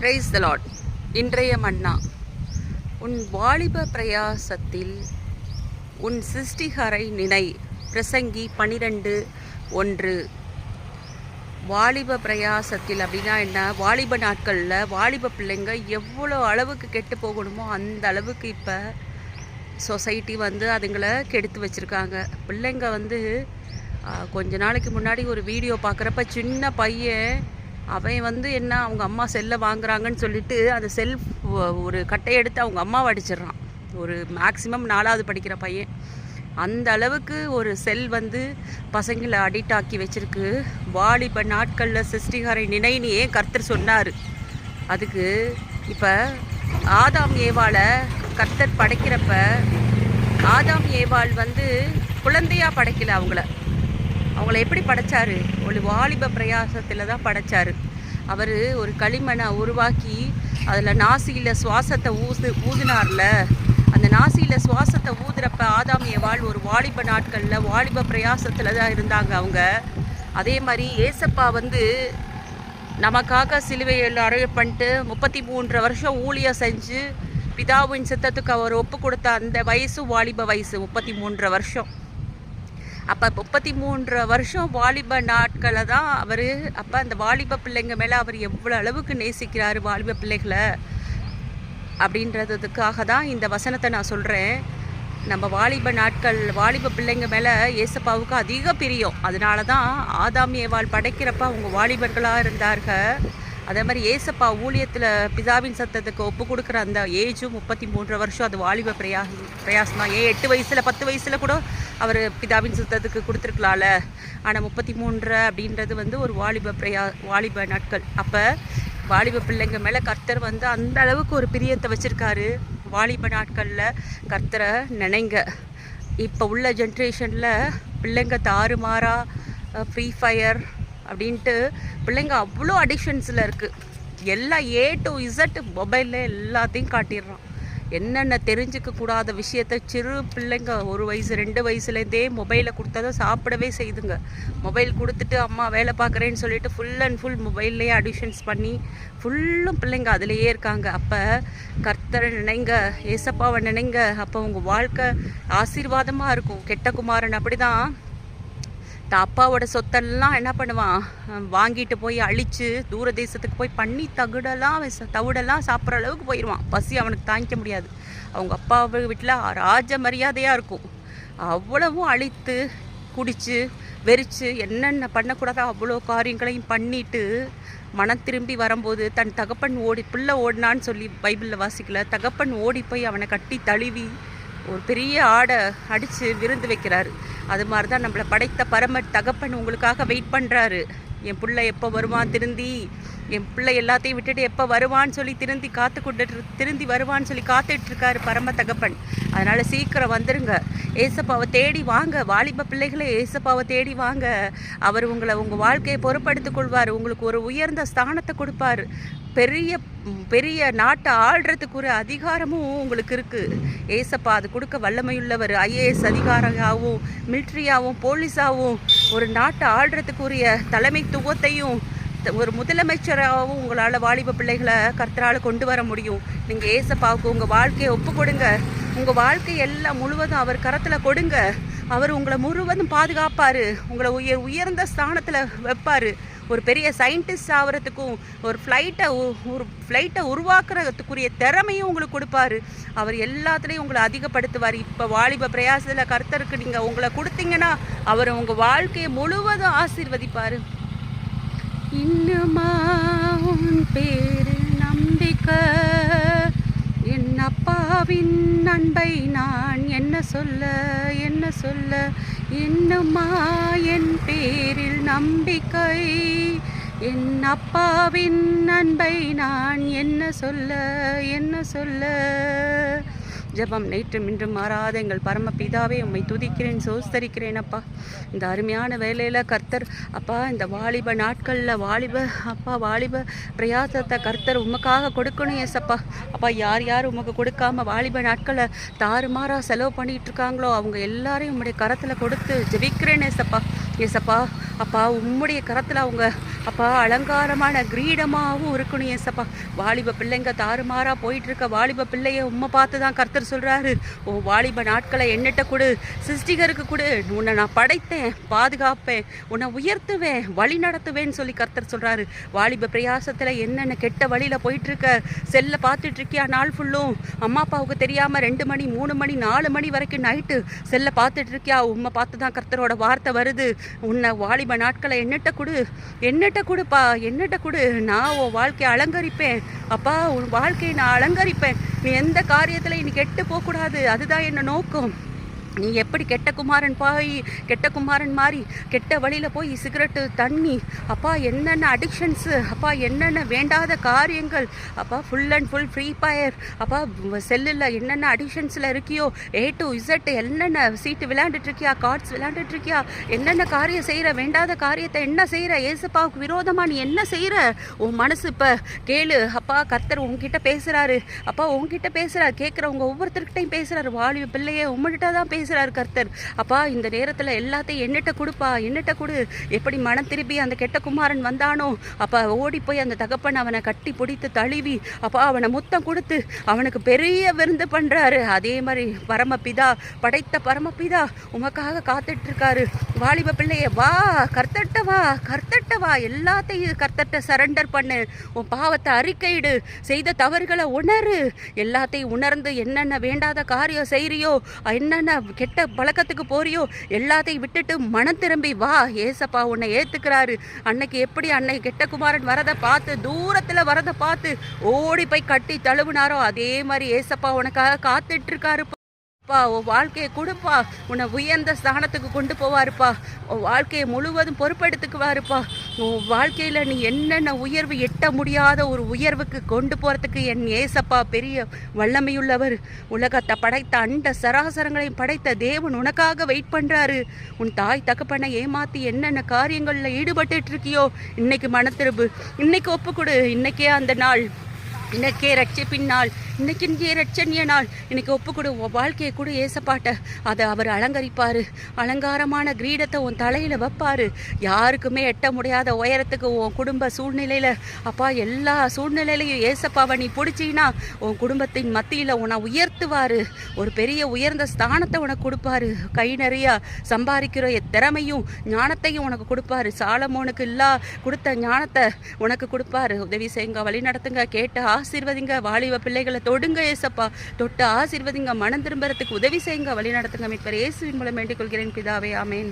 Praise the lot இன்றைய மன்னா உன் வாலிப பிரயாசத்தில் உன் சிருஷ்டிகரை நினை பிரசங்கி பனிரெண்டு ஒன்று. வாலிப பிரயாசத்தில் அப்படின்னா என்ன? வாலிப நாட்களில் வாலிப பிள்ளைங்க எவ்வளோ அளவுக்கு கெட்டு போகணுமோ அந்த அளவுக்கு இப்போ சொசைட்டி வந்து அதுங்களை கெடுத்து வச்சுருக்காங்க. பிள்ளைங்க வந்து கொஞ்ச நாளைக்கு முன்னாடி ஒரு வீடியோ பார்க்குறப்ப சின்ன பையன் அவன் வந்து என்ன அவங்க அம்மா செல்லை வாங்குறாங்கன்னு சொல்லிட்டு அந்த செல் ஒரு கட்டையை எடுத்து அவங்க அம்மாவை அடிச்சிடுறான். ஒரு மேக்ஸிமம் நாலாவது படிக்கிற பையன். அந்த அளவுக்கு ஒரு செல் வந்து பசங்களை அடிக்ட் ஆக்கி வச்சிருக்கு. வாலிப நாட்களில் சிருஷ்டிகாரை நினைன்னு ஏன் கர்த்தர் சொன்னார்? அதுக்கு இப்போ ஆதாம் ஏவாளை கர்த்தர் படைக்கிறப்ப ஆதாம் ஏவாள் வந்து குழந்தையாக படைக்கல அவங்கள. அவங்கள எப்படி படைச்சாரு? ஒரு வாலிப பிரயாசத்தில் தான் படைச்சாரு. அவர் ஒரு களிமண்ணை உருவாக்கி அதில் நாசியில் சுவாசத்தை ஊது ஊதினார்ல. அந்த நாசியில் சுவாசத்தை ஊதுறப்ப ஆதாமிய வாழ் ஒரு வாலிப நாட்களில் வாலிப பிரயாசத்தில் தான் இருந்தாங்க அவங்க. அதே மாதிரி ஏசப்பா வந்து நமக்காக சிலுவையில் அறைய பண்ணிட்டு முப்பத்தி மூன்று வருஷம் ஊழியம் செஞ்சு பிதாவின் சித்தத்துக்கு அவர் ஒப்பு கொடுத்த அந்த வயசு வாலிப வயசு முப்பத்தி மூன்று வருஷம். அப்போ முப்பத்தி மூன்று வருஷம் வாலிப நாட்களை தான் அவர் அப்போ அந்த வாலிப பிள்ளைங்க மேலே அவர் எவ்வளோ அளவுக்கு நேசிக்கிறார் வாலிப பிள்ளைகளை அப்படின்றதுக்காக தான் இந்த வசனத்தை நான் சொல்கிறேன் நம்ம வாலிப நாட்கள் வாலிப பிள்ளைங்க மேலே ஏசப்பாவுக்கு அதிக பிரியம். அதனால தான் ஆதாம் ஏவாள் படைக்கிறப்ப அவங்க வாலிபர்களாக இருந்தார்கள். அதே மாதிரி ஏசப்பா ஊழியத்தில் பிதாவின் சத்தத்துக்கு ஒப்பு கொடுக்குற அந்த ஏஜும் முப்பத்தி மூன்று வருஷம் அது வாலிப பிரயா பிரயாசம் தான் ஏன் எட்டு வயசில் பத்து வயசில் கூட அவர் பிதாவின் சத்தத்துக்கு கொடுத்துருக்கலாம்ல. ஆனால் முப்பத்தி மூன்று அப்படின்றது வந்து ஒரு வாலிப பிரயா வாலிப நாட்கள். அப்போ வாலிப பிள்ளைங்க மேலே கர்த்தர் வந்து அந்த அளவுக்கு ஒரு பிரியத்தை வச்சுருக்காரு. வாலிப நாட்களில் கர்த்தரை நினைங்க. இப்போ உள்ள ஜென்ரேஷனில் பிள்ளைங்க தாறுமாறாக ஃப்ரீ ஃபயர் அப்படின்ட்டு பிள்ளைங்க அவ்வளோ அடிக்ஷன்ஸில் இருக்குது எல்லா ஏ டு இசட் மொபைலில் எல்லாத்தையும் காட்டிடுறான். என்னென்ன தெரிஞ்சிக்க கூடாத விஷயத்த சிறு பிள்ளைங்க ஒரு வயசு ரெண்டு வயசுலேருந்தே மொபைலை கொடுத்தாதான் சாப்பிடவே செய்துங்க. மொபைல் கொடுத்துட்டு அம்மா வேலை பார்க்குறேன்னு சொல்லிட்டு ஃபுல் அண்ட் ஃபுல் மொபைல்லையே அடிஷன்ஸ் பண்ணி ஃபுல்லும் பிள்ளைங்க அதுலேயே இருக்காங்க. அப்போ கர்த்தரை நினைங்க ஏசப்பாவை நினைங்க. அப்போ உங்கள் வாழ்க்கை ஆசீர்வாதமாக இருக்கும். கெட்ட குமாரன் அப்படி தான் அப்பாவோட சொத்தெல்லாம் என்ன பண்ணுவான்? வாங்கிட்டு போய் அழித்து தூர தேசத்துக்கு போய் பண்ணி தகுடெல்லாம் அவன் தவிடெல்லாம் சாப்பிட்ற அளவுக்கு போயிடுவான். பசி அவனுக்கு தாங்கிக்க முடியாது. அவங்க அப்பா வீட்டில் ராஜ மரியாதையாக இருக்கும். அவ்வளவும் அழித்து குடித்து வெறிச்சு என்னென்ன பண்ணக்கூடாதோ அவ்வளோ காரியங்களையும் பண்ணிட்டு மனம் திரும்பி வரும்போது தன் தகப்பன் ஓடி பிள்ளை ஓடினான்னு சொல்லி பைபிளில் வாசிக்கல. தகப்பன் ஓடி போய் அவனை கட்டி தழுவி ஒரு பெரிய ஆடை அடித்து விருந்து வைக்கிறாரு. அது மாதிரி தான் நம்மளை படைத்த பரம தகப்பன் உங்களுக்காக வெயிட் பண்ணுறாரு என் பிள்ளை எப்போ வருவான் திருந்தி? என் பிள்ளை எல்லாத்தையும் விட்டுட்டு எப்போ வருவான்னு சொல்லி திருந்தி காத்து கொண்டுட்டு திருந்தி வருவான்னு சொல்லி காத்துட்டு இருக்காரு பரம தகப்பன். அதனால் சீக்கிரம் வந்துருங்க. ஏசப்பாவை தேடி வாங்க. வாலிப பிள்ளைகளை ஏசப்பாவை தேடி வாங்க. அவர் உங்களை உங்கள் வாழ்க்கையை பொறுப்படுத்திக் கொள்வார். உங்களுக்கு ஒரு உயர்ந்த ஸ்தானத்தை கொடுப்பார். பெரிய பெரிய நாட்டை ஆள்றதுக்கு ஒரு அதிகாரமும் உங்களுக்கு இருக்குது ஏசப்பா அது கொடுக்க வல்லமையுள்ளவர். ஐஏஎஸ் அதிகாரியாகவும் மிலிட்ரியாகவும் போலீஸாகவும் ஒரு நாட்டை ஆள்றதுக்குரிய தலைமைத்துவத்தையும் ஒரு முதலமைச்சராகவும் உங்களால் வாலிப பிள்ளைகளை கர்த்தரால் கொண்டு வர முடியும். நீங்கள் ஏசப்பாவுக்கு உங்கள் வாழ்க்கையை ஒப்பு கொடுங்க. உங்கள் வாழ்க்கை எல்லாம் முழுவதும் அவர் கரத்தில் கொடுங்க. அவர் உங்களை முழுவதும் பாதுகாப்பார். உங்களை உயர் உயர்ந்த ஸ்தானத்தில் வைப்பார். ஒரு பெரிய சயின்டிஸ்ட் ஆகிறதுக்கும் ஒரு ஃப்ளைட்டை ஒரு ஃப்ளைட்டை உருவாக்குறதுக்குரிய திறமையும் உங்களுக்கு கொடுப்பாரு. அவர் எல்லாத்துலேயும் உங்களை அதிகப்படுத்துவார். இப்போ வாலிப பிரயாசத்தில் கர்த்தருக்கு நீங்கள் உங்களை கொடுத்தீங்கன்னா அவர் உங்கள் வாழ்க்கையை முழுவதும் ஆசீர்வதிப்பார். இன்னுமா உன் பேரு நம்பிக்கை? என் அப்பாவின் அன்பை நான் என்ன சொல்ல என்ன சொல்ல? இன்னுமா என் பேரில் நம்பிக்கை? என் அப்பாவின் அன்பை நான் என்ன சொல்ல என்ன சொல்ல? ஜெபம் நேற்றும் இன்றும் மாறாத எங்கள் பரமபிதாவே உம்மை துதிக்கிறேன் சோஸ்தரிக்கிறேன் அப்பா. இந்த அருமையான வேலையில் கர்த்தர் அப்பா இந்த வாலிப நாட்களில் வாலிப அப்பா வாலிப பிரயாசத்தை கர்த்தர் உமக்காக கொடுக்கணும் ஏசப்பா அப்பா யார் யார் உமக்கு கொடுக்காம வாலிப நாட்களை தாறுமாறாக செலவு பண்ணிட்டு இருக்காங்களோ அவங்க எல்லாரையும் உம்முடைய கரத்தில் கொடுத்து ஜெபிக்கிறேன் ஏசப்பா ஏசப்பா அப்பா உம்முடைய கரத்தில் அவங்க அப்பா அலங்காரமான கிரீடமாகவும் இருக்கணும் ஏசப்பா. வாலிப பிள்ளைங்க தாறுமாறா போயிட்டு இருக்க வாலிப பிள்ளைய உம்மை பார்த்து தான் கர்த்தர் சொல்கிறாரு ஓ வாலிப நாட்களை என்னட்ட கொடு சிருஷ்டிகருக்கு கொடு. உன்னை நான் படைத்தேன் பாதுகாப்பேன் உன்னை உயர்த்துவேன் வழி நடத்துவேன்னு சொல்லி கர்த்தர் சொல்கிறாரு வாலிப பிரயாசத்தில் என்னென்ன கெட்ட வழியில் போயிட்டு இருக்க செல்லை பார்த்துட்டு இருக்கியா நாள் ஃபுல்லும் அம்மா அப்பாவுக்கு தெரியாமல் ரெண்டு மணி மூணு மணி நாலு மணி வரைக்கும் நைட்டு செல்லை பார்த்துட்டு இருக்கியா உம்மை பார்த்து தான் கர்த்தரோட வார்த்தை வருது. உன்னை வாலிப நாட்களை என்னட்ட கொடு. என்னட்ட கொடுப்பா என்னட்ட கொடு. நான் உன் வாழ்க்கையை அலங்கரிப்பேன். அப்பா உன் வாழ்க்கையை நான் அலங்கரிப்பேன். நீ எந்த காரியத்தில் இன்னைக்கு கெட்டு போகக்கூடாது. அதுதான் என்ன நோக்கம். நீ எப்படி கெட்ட குமாரன் போய் கெட்ட குமாரன் மாதிரி கெட்ட வழியில் போய் சிகரெட்டு தண்ணி? அப்பா என்னென்ன அடிக்ஷன்ஸு அப்பா என்னென்ன வேண்டாத காரியங்கள்? அப்பா full and full Free Fire அப்பா செல்லில் என்னென்ன அடிக்ஷன்ஸில் இருக்கியோ ஏ டு இசட் என்னென்ன சீட்டு விளையாண்டுட்ருக்கியா கார்ட்ஸ் விளையாண்டுட்ருக்கியா என்னென்ன காரியம் செய்கிற வேண்டாத காரியத்தை என்ன செய்கிற ஏசப்பாவுக்கு விரோதமாக நீ என்ன செய்கிற உன் மனசு இப்போ கேளு. அப்பா கர்த்தர் உங்ககிட்ட பேசுகிறாரு அப்பா உங்ககிட்ட பேசுகிறார் கேட்குறவங்க ஒவ்வொருத்தர்கிட்டையும் பேசுகிறாரு வாலிப பிள்ளையே உங்கள்கிட்ட தான் பேசுகிறார் கர்த்தர். அப்பா இந்த நேரத்தில் எல்லாத்தையும் என்னட்ட கொடுப்பா என்னட்ட கொடு. எப்படி மனம் திருப்பி அந்த கெட்ட குமாரன் வந்தானோ அப்பா ஓடி போய் அந்த தகப்பன் அவனை கட்டி பிடித்து தழுவி அப்பா அவனை முத்தம் கொடுத்து அவனுக்கு பெரிய விருந்து பண்ணுறாரு அதே மாதிரி பரமபிதா படைத்த பரமபிதா உமக்காக காத்துட்ருக்காரு. வாலிப பிள்ளைய வா கர்த்தட்ட வா கர்த்தட்ட வா. எல்லாத்தையும் கர்த்தட்ட சரண்டர் பண்ணு. உன் பாவத்தை அறிக்கையிடு. செய்த தவறுகளை உணரு. எல்லாத்தையும் உணர்ந்து என்னென்ன வேண்டாத காரியம் செய்கிறியோ என்னென்ன கெட்ட பழக்கத்துக்கு போறியோ? எல்லாத்தையும் விட்டுட்டு மனம் திரும்பி வா. ஏசப்பா உன்னை ஏத்துக்கிறாரு. அன்னைக்கு எப்படி அன்னை கெட்ட குமாரன் வரதை பார்த்து தூரத்துல வரதை பார்த்து ஓடி போய் கட்டி தழுவுனாரோ அதே மாதிரி ஏசப்பா உனக்காக காத்துட்டு இருக்காரு பா உன் வாழ்க்கையை கொடுப்பா. உன்னை உயர்ந்த ஸ்தானத்துக்கு கொண்டு போவாருப்பா. உன் வாழ்க்கையை முழுவதும் பொறுப்பெடுத்துக்குவாருப்பா. உன் வாழ்க்கையில் நீ என்னென்ன உயர்வு எட்ட முடியாத ஒரு உயர்வுக்கு கொண்டு போகிறதுக்கு என் ஏசப்பா பெரிய வல்லமையுள்ளவர். உலகத்தை படைத்த அண்ட சராசரங்களையும் படைத்த தேவன் உனக்காக வெயிட் பண்ணுறாரு உன் தாய் தகப்பனை ஏமாற்றி என்னென்ன காரியங்களில் ஈடுபட்டு இருக்கியோ இன்னைக்கு மனத்திருப்பு இன்னைக்கு ஒப்புக்கொடு. இன்னைக்கே அந்த நாள். இன்னைக்கே ரட்சிப்பின் நாள். இன்னைக்கு இங்கே ரட்சணிய நாள் இன்னைக்கு ஒப்பு கொடு உன் வாழ்க்கையை கூட ஏசப்பாட்ட. அதை அவர் அலங்கரிப்பார். அலங்காரமான கிரீடத்தை உன் தலையில் வைப்பார். யாருக்குமே எட்ட முடியாத உயரத்துக்கு உன் குடும்ப சூழ்நிலையில் அப்பா எல்லா சூழ்நிலையிலையும் ஏசப்பாவை நீ பிடிச்சின்னா உன் குடும்பத்தின் மத்தியில் உன்னை உயர்த்துவார். ஒரு பெரிய உயர்ந்த ஸ்தானத்தை உனக்கு கொடுப்பாரு. கை நிறையா சம்பாதிக்கிற திறமையும் ஞானத்தையும் உனக்கு கொடுப்பாரு. சாலமோனுக்கு இல்லா கொடுத்த ஞானத்தை உனக்கு கொடுப்பாரு. உதவி செய்யுங்க வழி நடத்துங்க கேட்டு ஆசீர்வதிங்க வாலிப பிள்ளைகளை தொடுங்க ஏசப்பா. தொட்டு ஆசீர்வதிங்க மனம் திரும்புறதுக்கு உதவி செய்யுங்க. வழி நடத்துங்க மீட்பர் இயேசுவின் மூலம் வேண்டிக் கொள்கிறேன் பிதாவே ஆமேன்.